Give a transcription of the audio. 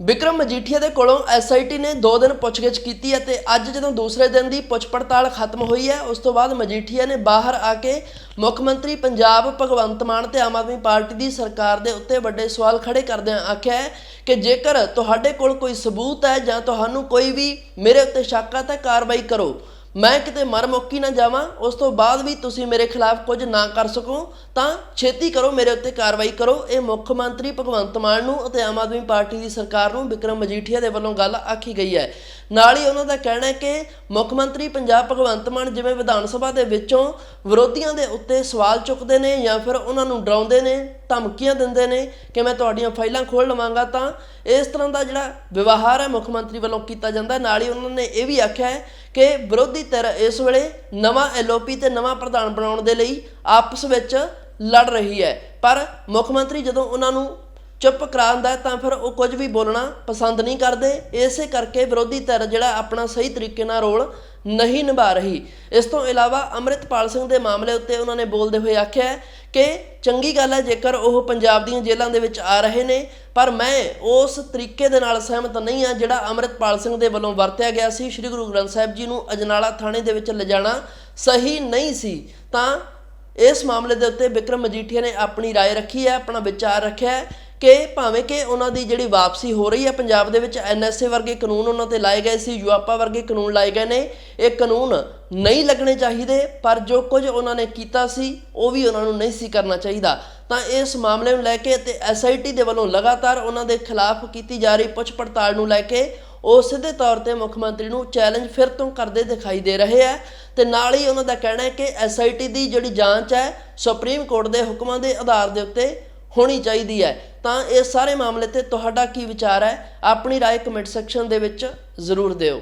ਵਿਕਰਮ ਮਜੀਠੀਆ ਦੇ ਕੋਲੋਂ ਐਸਆਈਟੀ ਨੇ 2 ਦਿਨ ਪੁੱਛਗਿੱਛ ਕੀਤੀ ਹੈ ਤੇ ਅੱਜ ਜਦੋਂ ਦੂਸਰੇ ਦਿਨ ਦੀ ਪੁੱਛ ਪੜਤਾਲ ਖਤਮ ਹੋਈ ਹੈ, ਉਸ ਤੋਂ ਬਾਅਦ ਮਜੀਠੀਆ ਨੇ ਬਾਹਰ ਆ ਕੇ ਮੁੱਖ ਮੰਤਰੀ ਪੰਜਾਬ ਭਗਵੰਤ ਮਾਨ ਤੇ ਆਮ ਆਦਮੀ ਪਾਰਟੀ ਦੀ ਸਰਕਾਰ ਦੇ ਉੱਤੇ ਵੱਡੇ ਸਵਾਲ ਖੜੇ ਕਰਦਿਆਂ ਆਖਿਆ ਹੈ ਕਿ ਜੇਕਰ ਤੁਹਾਡੇ ਕੋਲ ਕੋਈ ਸਬੂਤ ਹੈ ਜਾਂ ਤੁਹਾਨੂੰ ਕੋਈ ਵੀ ਮੇਰੇ ਉੱਤੇ ਸ਼ੱਕ ਹੈ ਤਾਂ ਕਾਰਵਾਈ ਕਰੋ। ਮੈਂ ਕਿਤੇ ਮਰ ਮੁੱਕੀ ਨਾ ਜਾਵਾਂ, ਉਸ ਤੋਂ ਬਾਅਦ ਵੀ ਤੁਸੀਂ ਮੇਰੇ ਖਿਲਾਫ ਕੁਝ ਨਾ ਕਰ ਸਕੋ, ਤਾਂ ਛੇਤੀ ਕਰੋ, ਮੇਰੇ ਉੱਤੇ ਕਾਰਵਾਈ ਕਰੋ। ਇਹ ਮੁੱਖ ਮੰਤਰੀ ਭਗਵੰਤ ਮਾਨ ਨੂੰ ਅਤੇ ਆਮ ਆਦਮੀ ਪਾਰਟੀ ਦੀ ਸਰਕਾਰ ਨੂੰ ਵਿਕਰਮ ਮਜੀਠੀਆ ਦੇ ਵੱਲੋਂ ਗੱਲ ਆਖੀ ਗਈ ਹੈ। ਨਾਲ ਹੀ ਉਹਨਾਂ ਦਾ ਕਹਿਣਾ ਹੈ ਕਿ ਮੁੱਖ ਮੰਤਰੀ ਪੰਜਾਬ ਭਗਵੰਤ ਮਾਨ ਜਿਵੇਂ ਵਿਧਾਨ ਸਭਾ ਦੇ ਵਿੱਚੋਂ ਵਿਰੋਧੀਆਂ ਦੇ ਉੱਤੇ ਸਵਾਲ ਚੁੱਕਦੇ ਨੇ ਜਾਂ ਫਿਰ ਉਹਨਾਂ ਨੂੰ ਡਰਾਉਂਦੇ ਨੇ ਧਮਕੀਆਂ ਦਿੰਦੇ ਨੇ ਕਿ ਮੈਂ ਤੁਹਾਡੀਆਂ ਫਾਈਲਾਂ ਖੋਲ ਲਵਾਂਗਾ ਤਾਂ ਇਸ ਤਰ੍ਹਾਂ ਦਾ ਜਿਹੜਾ ਵਿਵਹਾਰ ਹੈ ਮੁੱਖ ਮੰਤਰੀ ਵੱਲੋਂ ਕੀਤਾ ਜਾਂਦਾ ਨਾਲ ਹੀ ਉਹਨਾਂ ਨੇ ਇਹ ਵੀ ਆਖਿਆ ਹੈ ਕਿ ਵਿਰੋਧੀ ਧਿਰ ਇਸ ਵੇਲੇ ਨਵਾਂ ਐਲਓਪੀ ਤੇ ਨਵਾਂ ਪ੍ਰਧਾਨ ਬਣਾਉਣ ਦੇ ਲਈ ਆਪਸ ਵਿੱਚ ਲੜ ਰਹੀ ਹੈ। ਪਰ ਮੁੱਖ ਮੰਤਰੀ ਜਦੋਂ ਉਹਨਾਂ ਨੂੰ ਚੁੱਪ ਕਰਾਉਂਦਾ ਹੈ ਤਾਂ ਫਿਰ ਉਹ ਕੁਝ ਵੀ ਬੋਲਣਾ ਪਸੰਦ ਨਹੀਂ ਕਰਦੇ। ਇਸੇ ਕਰਕੇ ਵਿਰੋਧੀ ਧਿਰ ਜਿਹੜਾ ਆਪਣਾ ਸਹੀ ਤਰੀਕੇ ਨਾਲ ਰੋਲ ਨਹੀਂ ਨਿਭਾ ਰਹੀ। ਇਸ ਤੋਂ ਇਲਾਵਾ ਅੰਮ੍ਰਿਤਪਾਲ ਸਿੰਘ ਦੇ ਮਾਮਲੇ ਉੱਤੇ ਉਹਨਾਂ ਨੇ ਬੋਲਦੇ ਹੋਏ ਆਖਿਆ ਕਿ ਚੰਗੀ ਗੱਲ ਹੈ ਜੇਕਰ ਉਹ ਪੰਜਾਬ ਦੀਆਂ ਜੇਲ੍ਹਾਂ ਦੇ ਵਿੱਚ ਆ ਰਹੇ ਨੇ ਪਰ ਮੈਂ ਉਸ ਤਰੀਕੇ ਦੇ ਨਾਲ ਸਹਿਮਤ ਨਹੀਂ ਹਾਂ ਜਿਹੜਾ ਅੰਮ੍ਰਿਤਪਾਲ ਸਿੰਘ ਦੇ ਵੱਲੋਂ ਵਰਤਿਆ ਗਿਆ ਸੀ ਸ੍ਰੀ ਗੁਰੂ ਗ੍ਰੰਥ ਸਾਹਿਬ ਜੀ ਨੂੰ ਅਜਨਾਲਾ ਥਾਣੇ ਦੇ ਵਿੱਚ ਲਿਜਾਣਾ ਸਹੀ ਨਹੀਂ ਸੀ ਤਾਂ ਇਸ ਮਾਮਲੇ ਦੇ ਉੱਤੇ ਵਿਕਰਮ ਮਜੀਠੀਆ ਨੇ ਆਪਣੀ رائے ਰੱਖੀ ਹੈ ਆਪਣਾ ਵਿਚਾਰ ਰੱਖਿਆ ਹੈ ਕਿ ਭਾਵੇਂ ਕਿ ਉਹਨਾਂ ਦੀ ਜਿਹੜੀ ਵਾਪਸੀ ਹੋ ਰਹੀ ਹੈ, ਪੰਜਾਬ ਦੇ ਵਿੱਚ ਐਨਐਸਏ ਵਰਗੇ ਕਾਨੂੰਨ ਉਹਨਾਂ ਤੇ ਲਾਏ ਗਏ ਸੀ ਯੂਆਪਾ ਵਰਗੇ ਕਾਨੂੰਨ ਲਾਏ ਗਏ ਨੇ, ਇਹ ਕਾਨੂੰਨ ਨਹੀਂ ਲੱਗਣੇ ਚਾਹੀਦੇ, ਪਰ ਜੋ ਕੁਝ ਉਹਨਾਂ ਨੇ ਕੀਤਾ ਸੀ, ਉਹ ਵੀ ਉਹਨਾਂ ਨੂੰ ਨਹੀਂ ਸੀ ਕਰਨਾ ਚਾਹੀਦਾ। ਤਾਂ ਇਸ ਮਾਮਲੇ ਨੂੰ ਲੈ ਕੇ ਤੇ ਐਸਆਈਟੀ ਦੇ ਵੱਲੋਂ ਲਗਾਤਾਰ ਉਹਨਾਂ ਦੇ ਖਿਲਾਫ ਕੀਤੀ ਜਾ ਰਹੀ ਪੁੱਛ ਪੜਤਾਲ ਨੂੰ ਲੈ ਕੇ, ਉਹ ਸਿੱਧੇ ਤੌਰ ਤੇ ਮੁੱਖ ਮੰਤਰੀ ਨੂੰ ਚੈਲੰਜ ਫਿਰ ਤੋਂ ਕਰਦੇ ਦਿਖਾਈ ਦੇ ਰਹੇ ਹੈ। ਤੇ ਨਾਲ ਹੀ ਉਹਨਾਂ ਦਾ ਕਹਿਣਾ ਹੈ ਕਿ ਐਸਆਈਟੀ ਦੀ ਜਿਹੜੀ ਜਾਂਚ ਹੈ, ਸੁਪਰੀਮ ਕੋਰਟ ਦੇ ਹੁਕਮਾਂ ਦੇ ਆਧਾਰ ਦੇ ਉੱਤੇ ਹੋਣੀ ਚਾਹੀਦੀ ਹੈ ਤਾਂ ਇਸ ਸਾਰੇ ਮਾਮਲੇ ਤੇ ਤੁਹਾਡਾ ਕੀ ਵਿਚਾਰ ਹੈ ਆਪਣੀ رائے ਕਮੈਂਟ ਸੈਕਸ਼ਨ ਦੇ ਵਿੱਚ ਜ਼ਰੂਰ ਦਿਓ